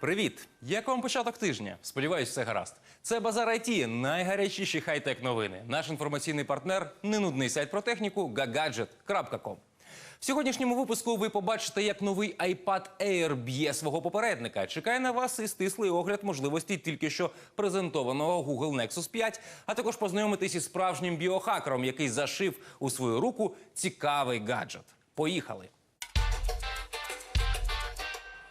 Привіт! Як вам початок тижня? Сподіваюсь, все гаразд. Це Базар IT, найгарячіші хай-тек новини. Наш інформаційний партнер ненудний сайт про техніку gagadget.com. В сьогоднішньому випуску ви побачите, як новий iPad Air б'є свого попередника. Чекає на вас і стислий огляд можливостей тільки що презентованого Google Nexus 5, а також познайомитись із справжнім біохакером, який зашив у свою руку цікавий гаджет. Поїхали!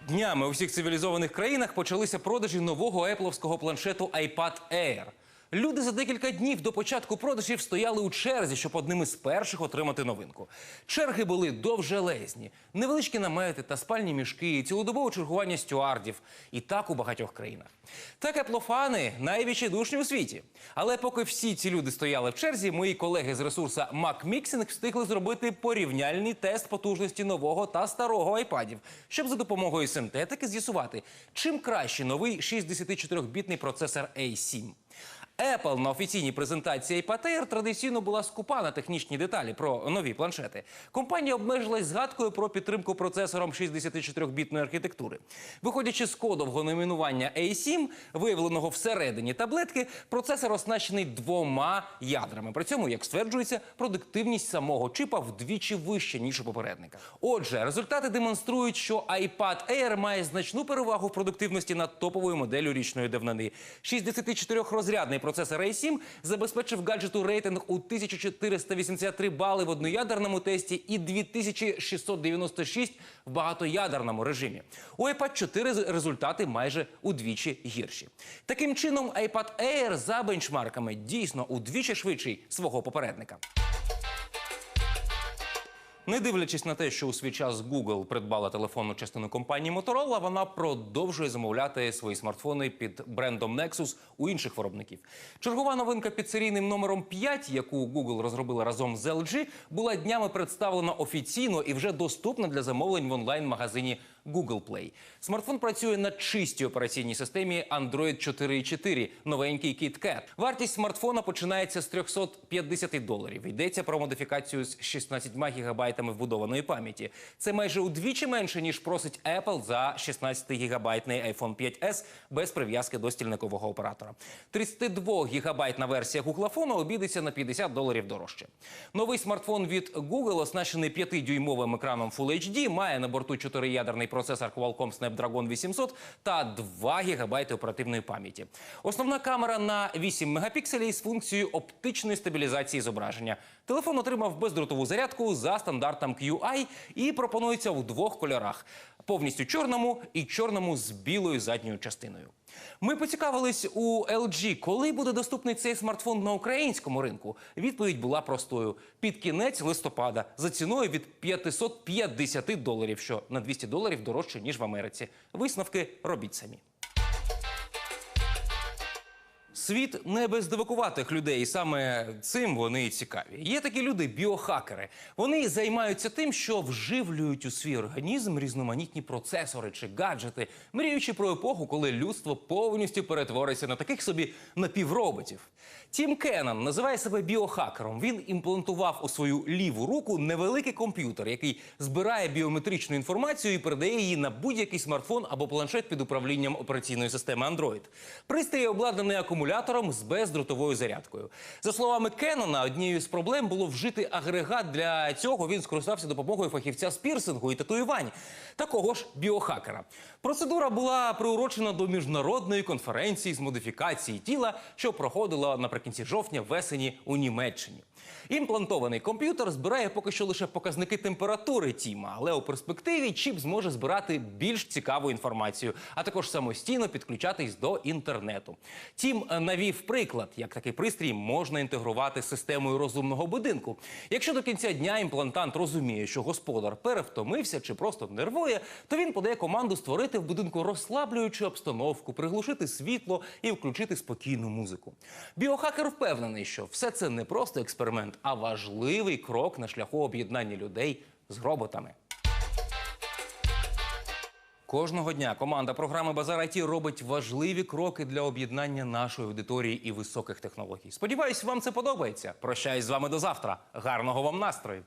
Днями у всіх цивілізованих країнах почалися продажі нового епловського планшету iPad Air. Люди за декілька днів до початку продажів стояли у черзі, щоб одним із перших отримати новинку. Черги були довжелезні, невеличкі намети та спальні мішки, цілодобове чергування стюардів. І так у багатьох країнах. Так еплофани найвідчайдушні у світі. Але поки всі ці люди стояли в черзі, мої колеги з ресурсу MacMixing встигли зробити порівняльний тест потужності нового та старого айпадів, щоб за допомогою синтетики з'ясувати, чим краще новий 64-бітний процесор A7. Apple на офіційній презентації iPad Air традиційно була скупа на технічні деталі про нові планшети. Компанія обмежилась згадкою про підтримку процесором 64-бітної архітектури. Виходячи з кодового номінування A7, виявленого всередині таблетки, процесор оснащений двома ядрами. При цьому, як стверджується, продуктивність самого чипа вдвічі вища, ніж у попередника. Отже, результати демонструють, що iPad Air має значну перевагу в продуктивності над топовою моделлю річної давнини. 64-розрядний процесор A7 забезпечив гаджету рейтинг у 1483 бали в одноядерному тесті і 2696 в багатоядерному режимі. У iPad 4 результати майже удвічі гірші. Таким чином, iPad Air за бенчмарками дійсно удвічі швидший свого попередника. Не дивлячись на те, що у свій час Google придбала телефонну частину компанії Motorola, вона продовжує замовляти свої смартфони під брендом Nexus у інших виробників. Чергова новинка під серійним номером 5, яку Google розробила разом з LG, була днями представлена офіційно і вже доступна для замовлень в онлайн-магазині Google Play. Смартфон працює на чистій операційній системі Android 4.4, новенький KitKat. Вартість смартфона починається з 350 доларів. Йдеться про модифікацію з 16 гігабайтами вбудованої пам'яті. Це майже удвічі менше, ніж просить Apple за 16-гігабайтний iPhone 5S без прив'язки до стільникового оператора. 32-гігабайтна версія Гуглафону обійдеться на 50 доларів дорожче. Новий смартфон від Google, оснащений 5-дюймовим екраном Full HD, має на борту 4-ядерний процесор Qualcomm Snapdragon 800 та 2 ГБ оперативної пам'яті. Основна камера на 8 мегапікселів з функцією оптичної стабілізації зображення. Телефон отримав бездротову зарядку за стандартом QI і пропонується у двох кольорах: повністю чорному і чорному з білою задньою частиною. Ми поцікавились у LG, коли буде доступний цей смартфон на українському ринку. Відповідь була простою: під кінець листопада за ціною від 550 доларів, що на 200 доларів дорожче ніж в Америці. Висновки робіть самі. Світ не без дивакуватих людей, і саме цим вони цікаві. Є такі люди, біохакери. Вони займаються тим, що вживлюють у свій організм різноманітні процесори чи гаджети, мріючи про епоху, коли людство повністю перетвориться на таких собі напівроботів. Тім Кеннон називає себе біохакером. Він імплантував у свою ліву руку невеликий комп'ютер, який збирає біометричну інформацію і передає її на будь-який смартфон або планшет під управлінням операційної системи Android. Пристрій обладнаний акумулятором з бездротовою зарядкою. За словами Кеннона, однією з проблем було вжити агрегат. Для цього він скористався допомогою фахівця з пірсингу і татуювань, такого ж біохакера. Процедура була приурочена до міжнародної конференції з модифікації тіла, що проходила наприкінці жовтня в у Німеччині. Імплантований комп'ютер збирає поки що лише показники температури Тіма, але у перспективі чіп зможе збирати більш цікаву інформацію, а також самостійно підключатись до інтернету. Тім е, навів приклад, як такий пристрій можна інтегрувати з системою розумного будинку. Якщо до кінця дня імплантант розуміє, що господар перевтомився чи просто нервує, то він подає команду створити в будинку розслаблюючу обстановку, приглушити світло і включити спокійну музику. Біохакер впевнений, що все це не просто експеримент, а важливий крок на шляху об'єднання людей з роботами. Кожного дня команда програми Базар IT робить важливі кроки для об'єднання нашої аудиторії і високих технологій. Сподіваюсь, вам це подобається. Прощаюсь з вами до завтра. Гарного вам настрою!